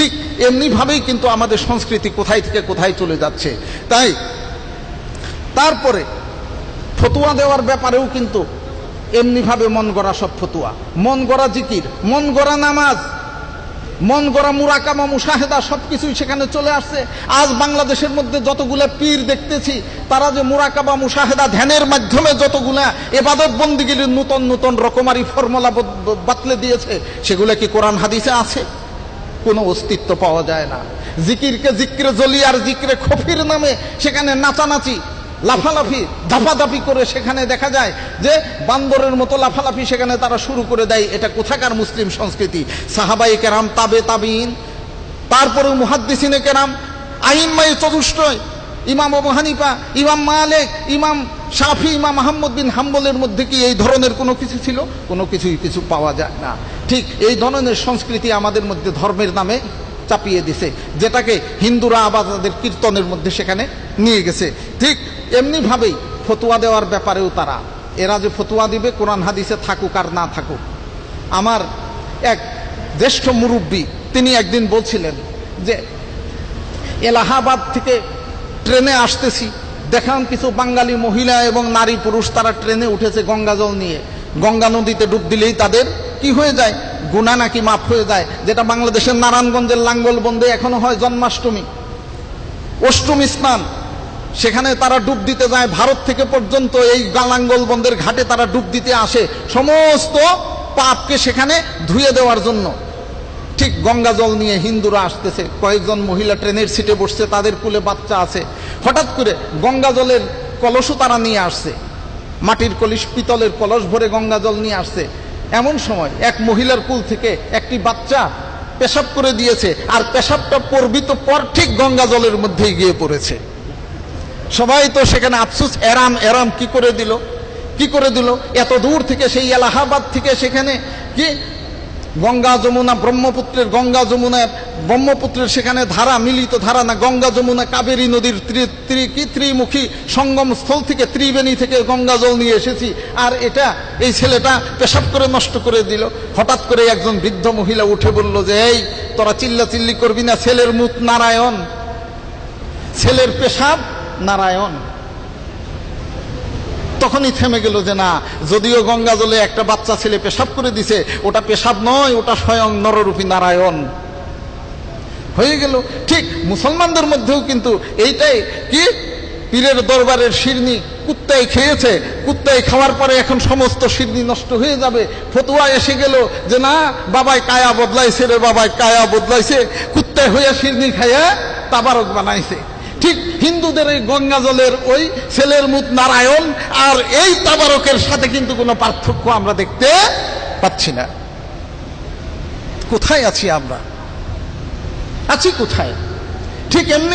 ঠিক এমনিভাবেই কিন্তু আমাদের সংস্কৃতি কোথায় থেকে কোথায় চলে যাচ্ছে। তাই তারপরে ফতুয়া দেওয়ার ব্যাপারেও কিন্তু এমনিভাবে মন গড়া সব ফতুয়া। মন গড়া জিকির, মন গড়া নামাজ, মন গড়া মুরাকামা মুশাহেদা সব কিছুই সেখানে চলে আসছে। আজ বাংলাদেশের মধ্যে যতগুলা পীর দেখতেছি, তারা যে মুরাকাবা মুশাহেদা ধ্যানের মাধ্যমে যতগুলা এবাদত বন্দিগির নূতন নূতন রকমারি ফর্মুলা বাতলে দিয়েছে, সেগুলো কি কোরআন হাদিসে আছে? কোনো অস্তিত্ব পাওয়া যায় না। জিকিরকে জিক্রে, জলি আর জিক্রে খফির নামে সেখানে নাচানাচি, লাফালাফি, ধাপাধাপি করে সেখানে দেখা যায় যে বান্দরের মতো লাফালাফি সেখানে তারা শুরু করে দেয়। এটা কোথাকার মুসলিম সংস্কৃতি? সাহাবাই কেরাম, তাবে তাবিন তারপরে মুহাদ্দিসিনে কেরাম আইনমাই চতুষ্টয় ইমাম আবু হানিফা, ইমাম মালেক, ইমাম শাফি, ইমাম আহম্মদ বিন হাম্বলের মধ্যে কি এই ধরনের কোনো কিছু ছিল? কোনো কিছুই কিছু পাওয়া যায় না। ঠিক এই ধরনের সংস্কৃতি আমাদের মধ্যে ধর্মের নামে চাপিয়ে দিছে, যেটাকে হিন্দুরা আবার তাদের কীর্তনের মধ্যে সেখানে নিয়ে গেছে। ঠিক এমনিভাবেই ফতুয়া দেওয়ার ব্যাপারেও তারা, এরা যে ফতুয়া দিবে, কোরআন হাদিসে থাকুক আর না থাকুক। আমার এক জ্যেষ্ঠ মুরব্বী, তিনি একদিন বলছিলেন যে, এলাহাবাদ থেকে ট্রেনে আসতেছি। দেখান কিছু বাঙালি মহিলা এবং নারী পুরুষ, তারা ট্রেনে উঠেছে গঙ্গা জল নিয়ে। গঙ্গা নদীতে ডুব দিলেই তাদের কি হয়ে যায়? গুণা নাকি মাফ হয়ে যায়? যেটা বাংলাদেশের নারায়ণগঞ্জের লাঙ্গল বন্ধে এখনও হয় জন্মাষ্টমী। অষ্টমী স্নান। সেখানে তারা ডুব দিতে যায়। ভারত থেকে পর্যন্ত এই গালাঙ্গল বন্ধের ঘাটে তারা ডুব দিতে আসে। সমস্ত পাপকে সেখানে ধুয়ে দেওয়ার জন্য। ঠিক গঙ্গা জল নিয়ে হিন্দুরা আসতেছে, কয়েকজন মহিলা ট্রেনের সিটে বসছে, তাদের কুলে বাচ্চা আছে। হঠাৎ করে গঙ্গা জলের কলসও তারা নিয়ে আসছে। মাটির কলিশ পিতলের কলস ভরে গঙ্গা জল নিয়ে আসছে। এমন সময় এক মহিলার কুল থেকে একটি বাচ্চা পেশাব করে দিয়েছে, আর পেশাবটা পর্বিত পর ঠিক গঙ্গা জলের মধ্যেই গিয়ে পড়েছে। সবাই তো সেখানে আফসুস, এরাম এরাম, কি করে দিল? কি করে দিল? এত দূর থেকে সেই এলাহাবাদ থেকে সেখানে কি গঙ্গা যমুনা ব্রহ্মপুত্রের গঙ্গা যমুনা ব্রহ্মপুত্রের সেখানে ধারা মিলিত ধারা না, গঙ্গা যমুনা কাবেরী নদীর ত্রিমুখী সঙ্গম স্থল থেকে ত্রিবেণী থেকে গঙ্গা জল নিয়ে এসেছি। আর এটা, এই ছেলেটা পেশাব করে নষ্ট করে দিল। হঠাৎ করে একজন বৃদ্ধ মহিলা উঠে বলল যে, এই, তোরা চিল্লা চিল্লি করবি না, ছেলের মুখ নারায়ণ। ছেলের পেশাব নারায়ণ। তখনই থেমে গেল যে না, যদিও গঙ্গা জলে একটা বাচ্চা ছেলে পেশাব করে দিছে, ওটা পেশাব নয়, ওটা স্বয়ং নররূপী নারায়ণ। হয়ে গেল। ঠিক, মুসলমানদের মধ্যেও কিন্তু এইটাই কি? পীরের দরবারের শিরনি কুত্তায় খেয়েছে, কুত্তায় খাওয়ার পরে এখন সমস্ত শিরনি নষ্ট হয়ে যাবে। ফতুয়া এসে গেল যে না, বাবায় কায়া বদলাইছে রে বাবায়, কায়া বদলাইছে। কুত্তায় হইয়া শিরনি খাইয়া তাবারক বানাইছে। ঠিক হিন্দুদের এই গঙ্গা জলের ওই ছেলের মুখ নারায়ণ আর এই তাবারকের সাথে কিন্তু কোনো পার্থক্য আমরা দেখতে পাচ্ছি না। কোথায় আছি আমরা? আছি কোথায়? ঠিক এমনি